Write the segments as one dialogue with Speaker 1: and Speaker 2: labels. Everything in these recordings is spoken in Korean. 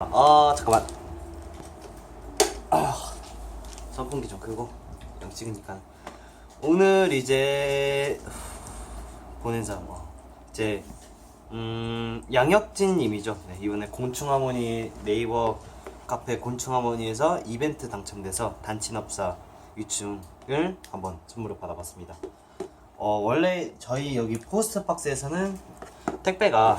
Speaker 1: 아 잠깐만. 아 선풍기 좀 끄고 영 찍으니까. 오늘 이제 보낸 사람 뭐. 이제 음 양혁진 님이죠. 네, 이번에 곤충하모니 네이버 카페 곤충하모니에서 이벤트 당첨돼서 단친업사 유충을 한번 선물을 받아봤습니다. 어 원래 저희 여기 포스트 박스에서는 택배가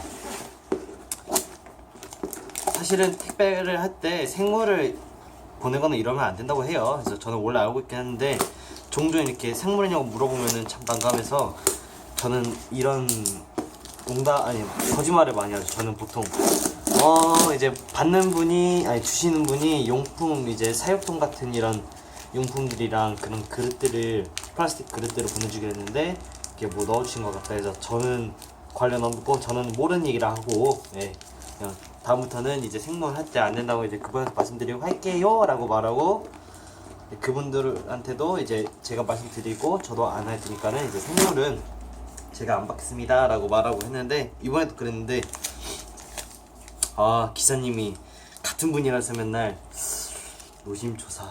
Speaker 1: 사실은 택배를 할 때 생물을 보내거나 이러면 안 된다고 해요. 그래서 저는 원래 알고 있긴 했는데 종종 이렇게 생물이냐고 물어보면은 참 난감해서 저는 이런 농담 아니 거짓말을 많이 하죠. 저는 보통 어 이제 받는 분이 아니 주시는 분이 용품 이제 사육통 같은 이런 용품들이랑 그런 그릇들을 플라스틱 그릇들을 보내주기로 했는데 이게 뭐 넣어주신 것 같다 해서 저는 관련 없고 저는 모르는 얘기를 하고 예 그냥 다음부터는 이제 생물 안 된다고 이제 그분한테 말씀드리고 할게요 라고 말하고 그분들한테도 이제 제가 말씀드리고 저도 안 할 테니까는 이제 생물은 제가 안 받겠습니다 라고 말하고 했는데 이번에도 그랬는데 아 기사님이 같은 분이라서 맨날 노심초사.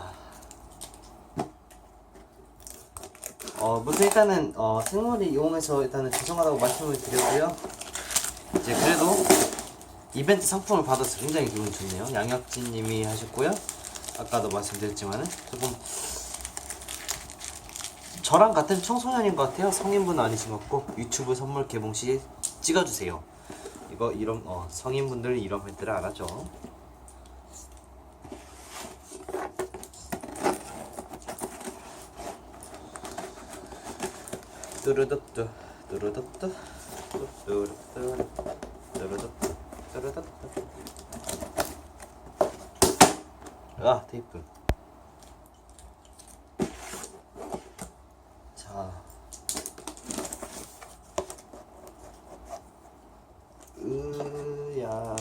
Speaker 1: 어 무튼 일단은 어 생물을 이용해서 일단은 죄송하다고 말씀을 드렸고요. 이제 그래도 이벤트 상품을 받아서 굉장히 기분이 좋네요. 양혁진 님이 하셨고요. 아까도 말씀드렸지만은 조금 저랑 같은 청소년인 것 같아요. 성인분 아니신 것 같고 유튜브 선물 개봉 시 찍어주세요. 이거 이런 어, 성인분들 이런 멘트를 안 하죠. 뚜르득뚜 뚜르득뚜 뚜르득뚜 뚜르득뚜 아 테이프. 자. 으야.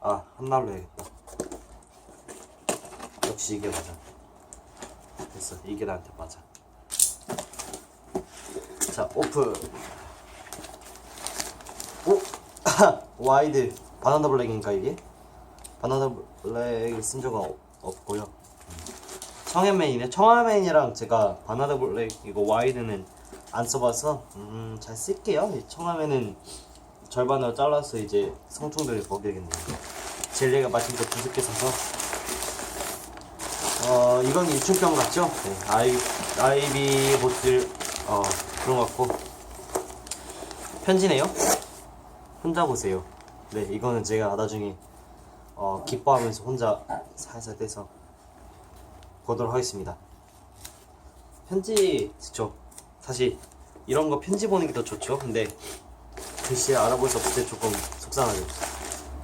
Speaker 1: 아 한날로 해야겠다. 역시 이게 맞아. 됐어. 이게 나한테 맞아. 자 오픈. 오 와이드. 바나나 블랙인가 이게 바나나 블랙을 쓴 적은 없, 없고요 청해맨이네 청해맨이랑 제가 바나나 블랙 이거 와이드는 안 써봐서 음, 잘 쓸게요 이 청해맨은 절반으로 잘라서 이제 성충들을 먹여야겠네요 젤리가 마침 또 두세 개 사서 어 이건 유충병 같죠? 네, 아이 아이비 보틀 어 그런 것 같고 편지네요. 혼자 보세요. 네 이거는 제가 나중에 어 기뻐하면서 혼자 살살 떼서 보도록 하겠습니다. 편지 좋죠. 사실 이런 거 편지 보는 게 더 좋죠. 근데 글씨 알아볼 수 없을 때 조금 속상하죠.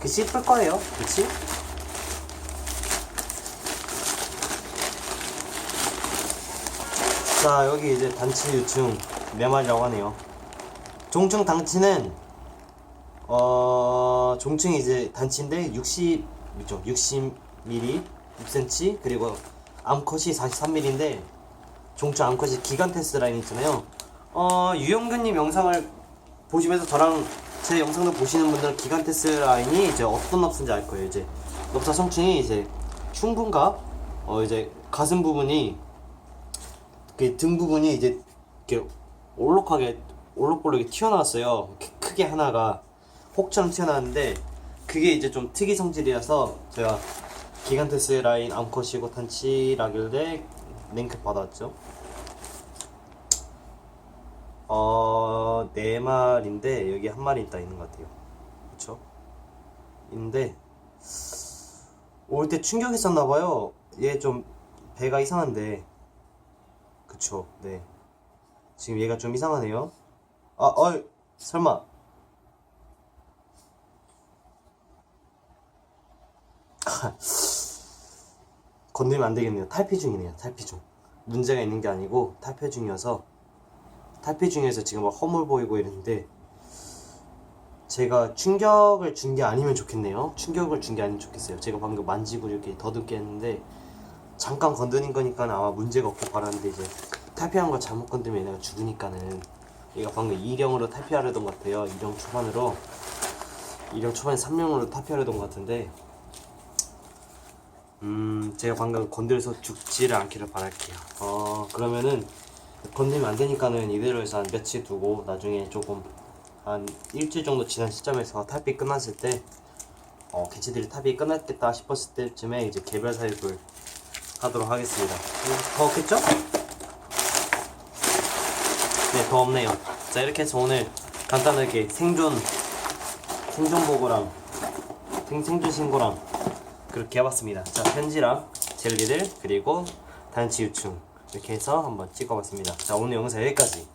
Speaker 1: 글씨 예쁠 거예요. 그치? 자 여기 이제 단치 유충 매말이라고 하네요 종충 단치는 어 종충이 이제 단치인데 60 그죠 60mm 6cm 그리고 암컷이 43mm인데 종충 암컷이 기간테스 라인 있잖아요. 어 유영근님 영상을 보시면서 저랑 제 영상을 보시는 분들은 기간테스 라인이 이제 어떤 납스인지 알 거예요 이제. 납사 성충이 이제 흉부인가 어 이제 가슴 부분이 그등 부분이 이제 이렇게 올록하게 올록볼록이 튀어나왔어요. 크게 하나가 혹처럼 튀어나왔는데 그게 이제 좀 특이 성질이라서 제가 기간테스 라인 암컷이고 단치라길래 링크 받았죠. 어, 네 마리인데 여기 한 마리 있다 있는 것 같아요. 그쵸? 있는데 올 때 충격했었나 봐요. 얘 좀 배가 이상한데 그쵸, 네. 지금 얘가 좀 이상하네요. 아, 어이, 설마. 건들면 안 되겠네요. 탈피 중이네요. 탈피 중. 문제가 있는 게 아니고 탈피 중이어서 탈피 중에서 지금 막 허물 보이고 이랬는데 제가 충격을 준 게 아니면 좋겠네요. 충격을 준 게 아니면 좋겠어요. 제가 방금 만지고 이렇게 더듬게 했는데 잠깐 건드린 거니까 아마 문제가 없길 바라는데 이제 탈피한 거 잘못 건드리면 얘네가 죽으니까는 얘가 방금 이령으로 탈피하려던 것 같아요. 이령 초반으로 이령 초반에 3명으로 타피하려던 것 같은데 음 제가 방금 건드려서 죽지를 않기를 바랄게요 어 그러면은 건드리면 안 되니까는 이대로 해서 한 며칠 두고 나중에 조금 한 일주일 정도 지난 시점에서 탑이 끝났을 때 어, 개체들이 탑이 끝났겠다 싶었을 때쯤에 이제 개별 사육을 하도록 하겠습니다 음, 더 없겠죠? 네, 더 없네요. 자, 이렇게 해서 오늘 간단하게 생존, 생존 보고랑 생, 생존 신고랑 그렇게 해봤습니다. 자, 편지랑 젤리들, 그리고 단치 유충 이렇게 해서 한번 찍어봤습니다. 자, 오늘 영상 여기까지.